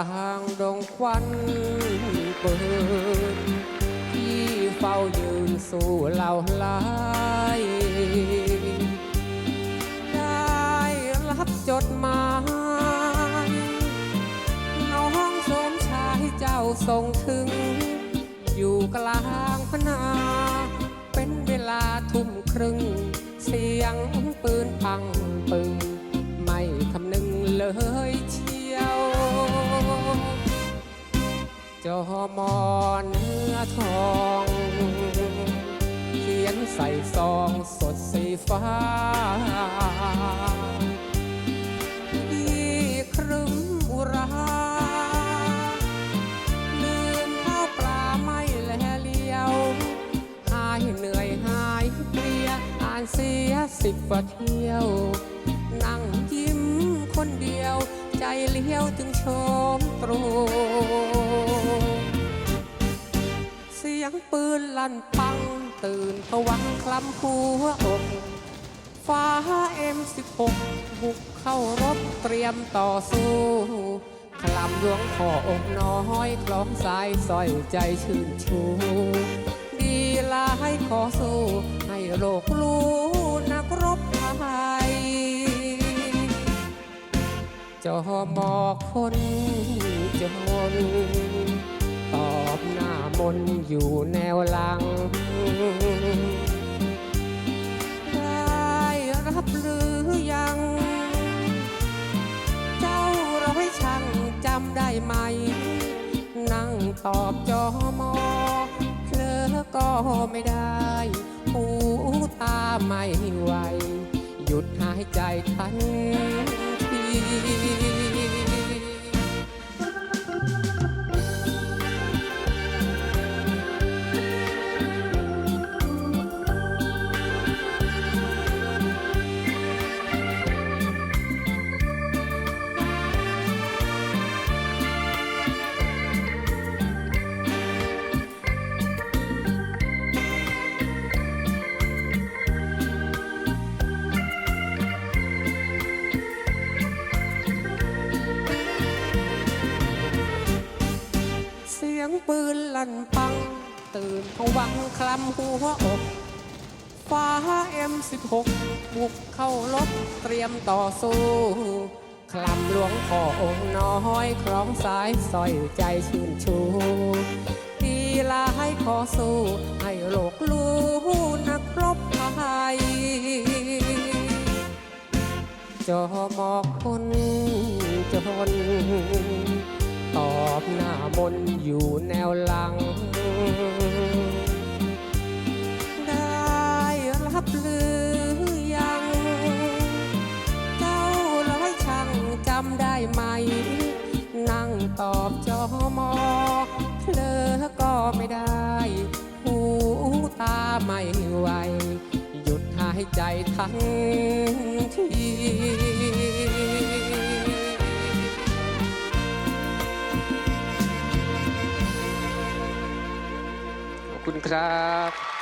างดงควันปืนที่เฝ้ายืนสู้เหล่าลายได้รับจดหมายน้องสมชายเจ้าส่งถึง อยู่กลางพนา เป็นเวลาทุ่มครึ่ง เสียงปืนพังปึง ไม่คำนึงเลย ฟ้าที่ครึ้มอุราลืมข้าวปลาไม่แลเลียว หายเหนื่อยหายเพลีย อ่านเสียสิบกว่าเที่ยว นั่งยิ้มคนเดียว ใจเลี้ยวถึงชมตรูเสียงปืนลั่นปัง ตื่นผวังคลำหัวอกฟ้าเอ็มสิบหกบุกเข้ารบเตรียมต่อสู้คลำหลวงพ่อองค์น้อยคล้องสายสอยใจชื่นชู ดีลายขอสู้ ให้โลกรู้นักรบไทยจอมอคนจน ตอบหน้ามนอยู่แนวหลัง ได้รับหรือยัง เจ้าร้อยช่างจำได้ไหม นั่งตอบจอมอเพลอก็ไม่ได้ หูตาไม่ไหว หยุดหายใจทันที ลั่นปัง ตื่นผวังคลำหัวอกฟ้าเอ็มสิบหกบุกเข้ารบเตรียมต่อสู้คลำหลวงพ่อองค์น้อยคล้องสายสอยใจชื่นชูตีลาให้ขอสู้ ให้โลกรู้นัก มนอยู่แนวหลัง ได้รับหรือยัง เจ้าร้อยช่างจำได้ไหม นั่งตอบจอมอเพลอก็ไม่ได้ หูตาไม่ไหว หยุดหายใจทั้งที คุณครับ